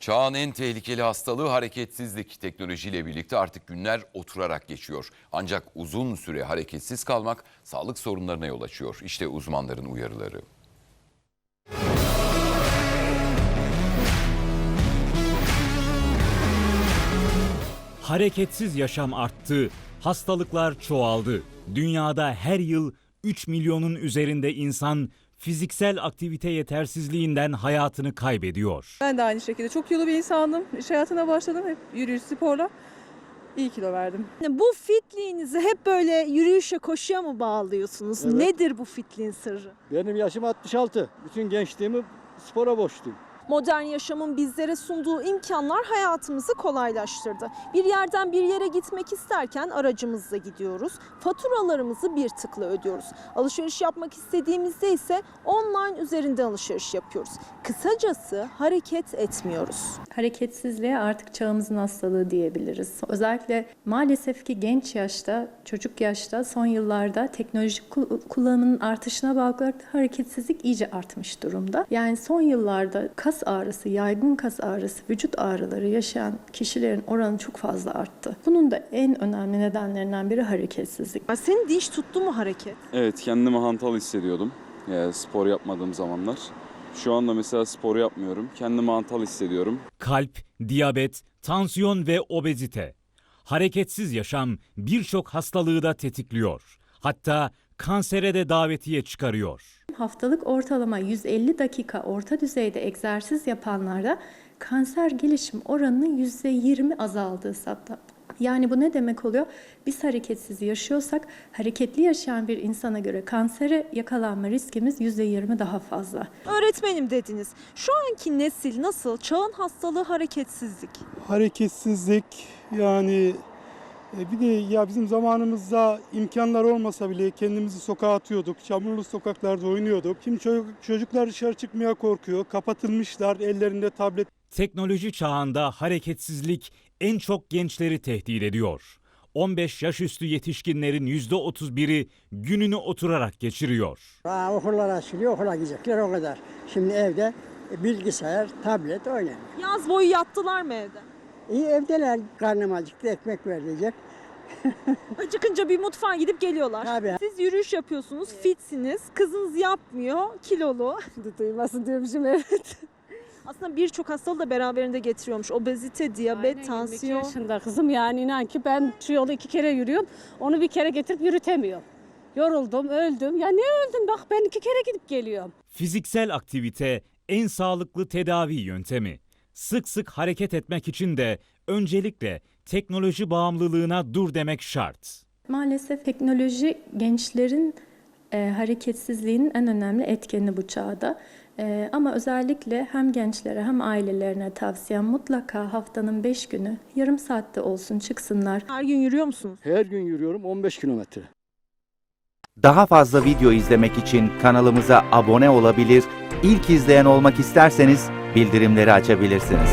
Çağın en tehlikeli hastalığı hareketsizlik. Teknolojiyle birlikte artık günler oturarak geçiyor. Ancak uzun süre hareketsiz kalmak sağlık sorunlarına yol açıyor. İşte uzmanların uyarıları. Hareketsiz yaşam arttı, hastalıklar çoğaldı. Dünyada her yıl 3 milyonun üzerinde insan fiziksel aktivite yetersizliğinden hayatını kaybediyor. Ben de aynı şekilde çok kilolu bir insandım. İş hayatına başladım hep yürüyüş sporla. İyi kilo verdim. Bu fitliğinizi hep böyle yürüyüşe koşuya mı bağlıyorsunuz? Evet. Nedir bu fitliğin sırrı? Benim yaşım 66. Bütün gençliğimi spora borçluyum. Modern yaşamın bizlere sunduğu imkanlar hayatımızı kolaylaştırdı. Bir yerden bir yere gitmek isterken aracımızla gidiyoruz. Faturalarımızı bir tıkla ödüyoruz. Alışveriş yapmak istediğimizde ise online üzerinden alışveriş yapıyoruz. Kısacası hareket etmiyoruz. hareketsizliğe artık çağımızın hastalığı diyebiliriz. Özellikle maalesef ki genç yaşta, çocuk yaşta son yıllarda teknolojik kul- kullanımının artışına bağlı da hareketsizlik iyice artmış durumda. Yani son yıllarda kas ağrısı, yaygın kas ağrısı, vücut ağrıları yaşayan kişilerin oranı çok fazla arttı. Bunun da en önemli nedenlerinden biri hareketsizlik. Ya Senin diş tuttu mu hareket? Evet kendimi hantal hissediyordum yani spor yapmadığım zamanlar. Şu anda mesela spor yapmıyorum. Kendimi hantal hissediyorum. Kalp, diyabet, tansiyon ve obezite. Hareketsiz yaşam birçok hastalığı da tetikliyor. Hatta kansere de davetiye çıkarıyor. Haftalık ortalama 150 dakika orta düzeyde egzersiz yapanlarda kanser gelişim oranının %20 azaldığı saptandı. Yani bu ne demek oluyor? Biz hareketsiz yaşıyorsak hareketli yaşayan bir insana göre kansere yakalanma riskimiz %20 daha fazla. Öğretmenim dediniz. Şu anki nesil nasıl? Çağın hastalığı hareketsizlik. hareketsizlik yani bir de ya bizim zamanımızda imkanlar olmasa bile kendimizi sokağa atıyorduk. Çamurlu sokaklarda oynuyorduk. Şimdi çocuk, çocuklar dışarı çıkmaya korkuyor. Kapatılmışlar ellerinde tablet Teknoloji çağında hareketsizlik en çok gençleri tehdit ediyor. 15 yaş üstü yetişkinlerin %31'i gününü oturarak geçiriyor. Aa, okullar açılıyor, okula gidecekler o kadar. Şimdi evde bilgisayar, tablet oynuyor. Yaz boyu yattılar mı evde? İyi evdeler, karnım acıktı, ekmek verecek. Acıkınca bir mutfağa gidip geliyorlar. Tabii. Siz yürüyüş yapıyorsunuz, fitsiniz. Kızınız yapmıyor, kilolu. Duymasın diyormuşum evet. Aslında birçok hastalığı da beraberinde getiriyormuş. Obezite, diyabet, Aynen, tansiyon. 22 yaşında kızım yani inan ki ben şu yolu iki kere yürüyorum. Onu bir kere getirip yürütemiyorum. Yoruldum, öldüm. Ya ne öldüm bak ben iki kere gidip geliyorum. Fiziksel aktivite en sağlıklı tedavi yöntemi. Sık sık hareket etmek için de öncelikle teknoloji bağımlılığına dur demek şart. Maalesef teknoloji gençlerin e, hareketsizliğinin en önemli etkeni bu çağda. E, ama özellikle hem gençlere hem ailelerine tavsiyem mutlaka haftanın 5 günü yarım saatte olsun çıksınlar. Her gün yürüyor musunuz? Her gün yürüyorum 15 kilometre. Daha fazla video izlemek için kanalımıza abone olabilir, ilk izleyen olmak isterseniz bildirimleri açabilirsiniz.